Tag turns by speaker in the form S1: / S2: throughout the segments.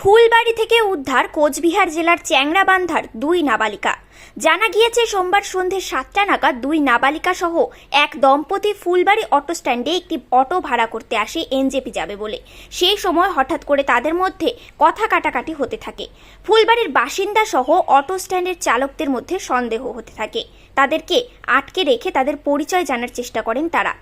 S1: ফুলবাড়ি থেকে উদ্ধার কোচবিহার জেলার চ্যাংরাবান্ধার দুই নাবালিকা। জানা গিয়েছে, সোমবার সন্ধে সাতটা নাগাদ দুই নাবালিকা সহ এক দম্পতি ফুলবাড়ি অটো স্ট্যান্ডে একটি অটো ভাড়া করতে আসে, এনজেপি যাবে বলে। সেই সময় হঠাৎ করে তাদের মধ্যে কথা কাটাকাটি হতে থাকে। ফুলবাড়ির বাসিন্দা সহ অটো স্ট্যান্ডের চালকদের মধ্যে সন্দেহ হতে থাকে। তাদেরকে আটকে রেখে তাদের পরিচয় জানার চেষ্টা করেন তারা।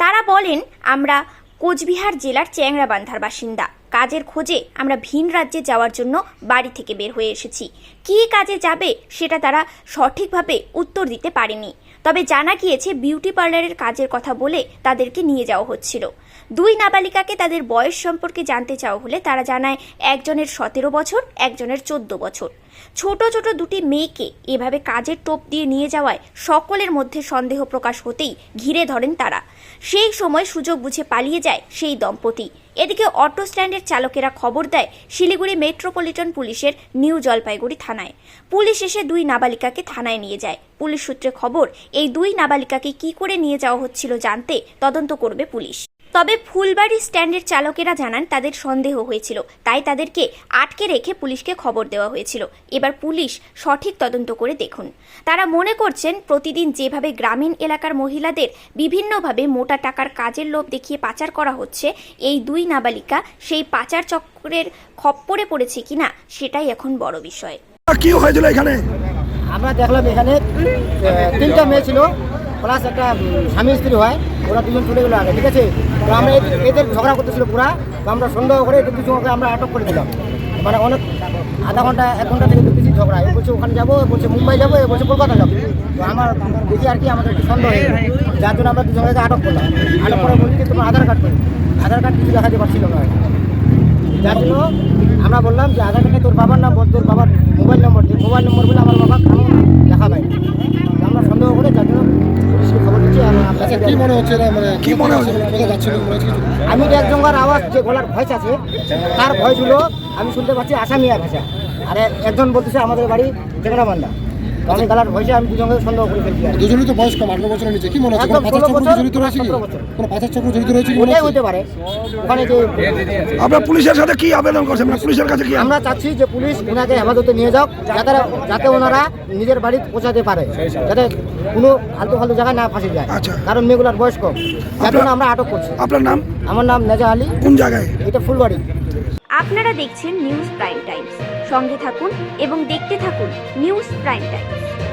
S1: তারা বলেন, আমরা কোচবিহার জেলার চ্যাংরাবান্ধার বাসিন্দা। কাজের খোঁজে আমরা ভিন রাজ্যে যাওয়ার জন্য বাড়ি থেকে বের হয়ে এসেছি। কী কাজে যাবে সেটা তারা সঠিকভাবে উত্তর দিতে পারেনি। তবে জানা গিয়েছে, বিউটি পার্লারের কাজের কথা বলে তাদেরকে নিয়ে যাওয়া হচ্ছিল। দুই নাবালিকাকে তাদের বয়স সম্পর্কে জানতে চাওয়া হলে তারা জানায়, একজনের সতেরো বছর, একজনের চোদ্দ বছর। ছোট ছোট দুটি মেয়েকে এভাবে কাজের টোপ দিয়ে নিয়ে যাওয়ায় সকলের মধ্যে সন্দেহ প্রকাশ হতেই ঘিরে ধরেন তারা। সেই সময় সুযোগ বুঝে পালিয়ে যায় সেই দম্পতি। এদিকে অটো স্ট্যান্ডের চালকেরা খবর দেয় শিলিগুড়ি মেট্রোপলিটন পুলিশের নিউ জলপাইগুড়ি থানায়। পুলিশ এসে দুই নাবালিকাকে থানায় নিয়ে যায়। পুলিশ সূত্রে খবর, এই দুই নাবালিকাকে কি করে নিয়ে যাওয়া হচ্ছিল জানতে তদন্ত করবে পুলিশ। তবে ফুলবাড়ি স্ট্যান্ডের চালকেরা জানান তাদের সন্দেহ হয়েছিল। তাই তাদেরকে আটকে রেখে পুলিশকে খবর দেওয়া হয়েছিল। এবার পুলিশ সঠিক তদন্ত করে দেখুন। তারা মনে করছেন প্রতিদিন যেভাবে গ্রামীণ এলাকার মহিলাদের বিভিন্নভাবে মোটা টাকার কাজের লোভ দেখিয়ে পাচার করা হচ্ছে এই দুই নাবালিকা সেই পাচার চক্রের খপ্পরে পড়েছে কিনা সেটাই এখন বড় বিষয়।
S2: কি হয়েছিল এখানে?
S3: আমরা দেখলাম এখানে তিনটা মেয়ে ছিল। প্লাস একটা স্বামী স্ত্রী হয়, ওরা দুজন চলে গেলো আগে, ঠিক আছে? তো আমরা এদের- ঝগড়া করতেছিল পুরা, তো আমরা সন্দেহ করে এদের দুজনকে আমরা আটক করে দিলাম। মানে অনেক, আধা ঘণ্টা, এক ঘণ্টা থেকে দেখতেছি ঝগড়া এ বলছে ওখানে যাব বলছে মুম্বাই যাব, এ বলছে কলকাতা যাব। তো আমার দেখি আর কি আমাদের একটু সন্দেহ হয়ে যার জন্য আমরা দুজনকে আটক করলাম। আটক করে বলছি তোমার আধার কার্ড আধার কার্ড কিছু দেখাতে পারছিল না। যার জন্য আমরা বললাম যে আধার কার্ডে তোর বাবার নাম বল, তোর বাবার মোবাইল নম্বর দে, মোবাইল নম্বর
S4: কি মনে হচ্ছে মানে
S2: কি মনে হচ্ছে?
S3: আমি তো একজনকার আওয়াজ যে গলার ভয়েস আছে তার ভয়েস হলো আমি শুনতে পাচ্ছি আসামিয়া ভাষা। আর একজন বলতেছে আমাদের বাড়ি চেংড়া আমি গলার ভয়েসে আমি দুজনকে সন্দেহ করে ফেলছি আর
S4: দুজনই তো বয়স কম আঠারো বছরের নিচে। কি মনে হচ্ছে কোনো পাচার চক্র জড়িত রয়েছে কি? কোনো পাচার চক্র জড়িত রয়েছে কি মনে হচ্ছে
S3: হতে পারে। ওখানে যে
S2: আপনার পুলিশের সাথে কি আবেদন করছেন পুলিশের কাছে কি
S3: আমরা চাচ্ছি যে পুলিশ ওনাকে হেফাজতে নিয়ে যাও যাতে যাতে ওনারা নিজের বাড়ি পৌঁছাতে পারে যাতে কোনো ফালতু ফালতু জায়গায় না ফাঁসে যায়।
S2: আচ্ছা।
S3: কারণ মেয়েগুলার বয়স কম যার জন্য আমরা আটক করছি।
S2: আপনার নাম?
S3: আমার নাম নেজা আলী।
S2: কোন জায়গায়?
S3: এটা ফুলবাড়ি।
S1: আপনারা দেখছেন নিউজ প্রাইম টাইমস। সঙ্গে থাকুন এবং দেখতে থাকুন নিউজ প্রাইম টাইমস।